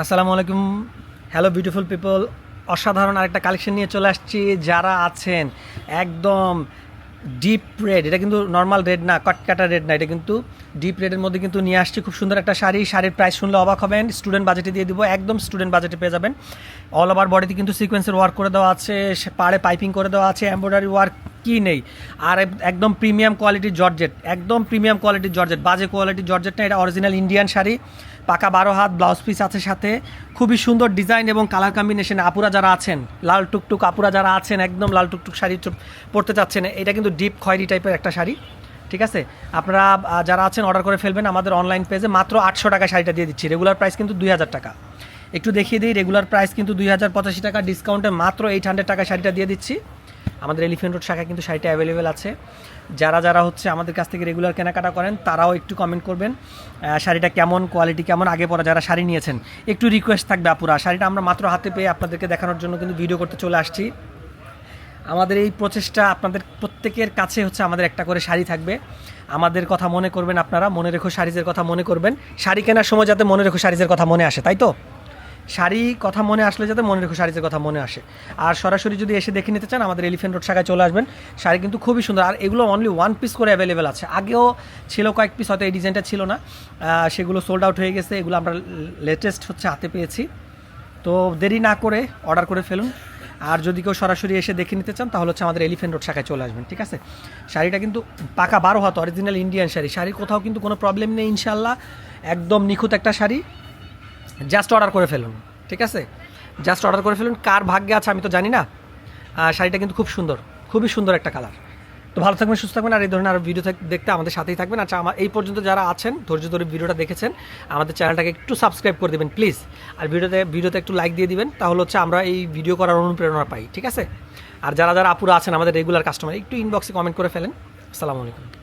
আসসালামু আলাইকুম। Hello beautiful people অসাধারণ আরেকটা কালেকশন নিয়ে চলে আসছি। যারা আছেন, একদম ডিপ রেড এটা কিন্তু নর্মাল রেড না, কটকাটা রেড না। এটা কিন্তু ডিপ রেডের মধ্যে কিন্তু নিয়ে আসছি। খুব সুন্দর একটা শাড়ি। শাড়ির প্রাইস শুনলে অবাক হবেন। স্টুডেন্ট বাজেটে দিয়ে দিব। একদম স্টুডেন্ট বাজেটে পেয়ে যাবেন। অল ওভার বডিতে কিন্তু সিকোয়েন্সের ওয়ার্ক করে দেওয়া আছে। পাড়ে পাইপিং করে দেওয়া আছে। এমব্রয়ডারি ওয়ার্ক কি নেই? আর একদম প্রিমিয়াম কোয়ালিটির জর্জেট একদম প্রিমিয়াম কোয়ালিটির জর্জেট বাজে কোয়ালিটির জর্জেট না। এটা অরিজিনাল ইন্ডিয়ান শাড়ি। পাকা বারো হাত ব্লাউজ পিস আছে সাথে। খুবই সুন্দর ডিজাইন এবং কালার কম্বিনেশন আপুরা যারা আছেন, লাল টুকটুক আপুরা যারা আছেন, একদম লাল টুকটুক শাড়ি পরতে চাচ্ছেন, এটা কিন্তু ডিপ খয়েরি টাইপের একটা শাড়ি, ঠিক আছে? আপনারা যারা আছেন অর্ডার করে ফেলবেন আমাদের অনলাইন পেজে মাত্র আটশো টাকা শাড়িটা দিয়ে দিচ্ছি। রেগুলার প্রাইস কিন্তু দুই হাজার টাকা। একটু দেখিয়ে দিই রেগুলার প্রাইস কিন্তু দুই হাজার পঁচাশি টাকা ডিসকাউন্টে মাত্র এইট হান্ড্রেড টাকা শাড়িটা দিয়ে দিচ্ছি। আমাদের এলিফেন্ট রোড শাখায় কিন্তু শাড়িটা অ্যাভেলেবেল আছে। যারা যারা হচ্ছে আমাদের কাছ থেকে রেগুলার কেনাকাটা করেন, তারাও একটু কমেন্ট করবেন শাড়িটা কেমন কোয়ালিটি কেমন, আগে পরে যারা শাড়ি নিয়েছেন, একটু রিকোয়েস্ট থাকবে আপুরা। শাড়িটা আমরা মাত্র হাতে পেয়ে আপনাদেরকে দেখানোর জন্য কিন্তু ভিডিও করতে চলে আসছি। আমাদের এই প্রচেষ্টা আপনাদের প্রত্যেকের কাছে হচ্ছে আমাদের একটা করে শাড়ি থাকবে। আমাদের কথা মনে করবেন আপনারা, মনে রেখো শাড়িজের কথা মনে করবেন। শাড়ি কেনার সময় যাতে মনে রেখো শাড়িজের কথা মনে আসে, তাই তো? শাড়ি কথা মনে আসলে যাতে মনে রেখো শাড়িজের কথা মনে আসে। আর সরাসরি যদি এসে দেখে নিতে চান, আমাদের এলিফেন্ট রোড শাখায় চলে আসবেন। শাড়ি কিন্তু খুবই সুন্দর। আর এগুলো অনলি ওয়ান পিস করে অ্যাভেলেবেল আছে। আগেও ছিল কয়েক পিস হয়তো এই ডিজাইনটা ছিল না। সেগুলো সোল্ড আউট হয়ে গেছে। এগুলো আমরা লেটেস্ট হচ্ছে হাতে পেয়েছি। তো দেরি না করে অর্ডার করে ফেলুন। আর যদি কেউ সরাসরি এসে দেখে নিতে চান, তাহলে হচ্ছে আমাদের এলিফেন্ট রোড শাখায় চলে আসবেন। ঠিক আছে? শাড়িটা কিন্তু পাকা বারো হাত অরিজিনাল ইন্ডিয়ান শাড়ি। শাড়ির কোথাও কিন্তু কোনো প্রবলেম নেই ইনশাল্লাহ একদম নিখুঁত একটা শাড়ি। জাস্ট অর্ডার করে ফেলুন, ঠিক আছে? জাস্ট অর্ডার করে ফেলুন। কার ভাগ্যে আছে আমি তো জানি না। শাড়িটা কিন্তু খুব সুন্দর, খুবই সুন্দর একটা কালার তো ভালো থাকবেন, সুস্থ থাকবেন, আর এই ধরনের আরও ভিডিও দেখতে আমাদের সাথেই থাকবেন। আচ্ছা আমার এই পর্যন্ত যারা আছেন, ধৈর্য ধরে ভিডিওটা দেখেছেন, আমাদের চ্যানেলটাকে একটু সাবস্ক্রাইব করে দেবেন প্লিজ আর ভিডিওতে ভিডিওতে একটু লাইক দিয়ে দিবেন, তাহলে হচ্ছে আমরা এই ভিডিও করার অনুপ্রেরণা পাই, ঠিক আছে? আর যারা যারা আপুরা আছেন, আমাদের রেগুলার কাস্টমার একটু ইনবক্সে কমেন্ট করে ফেলেন। আসসালামু আলাইকুম।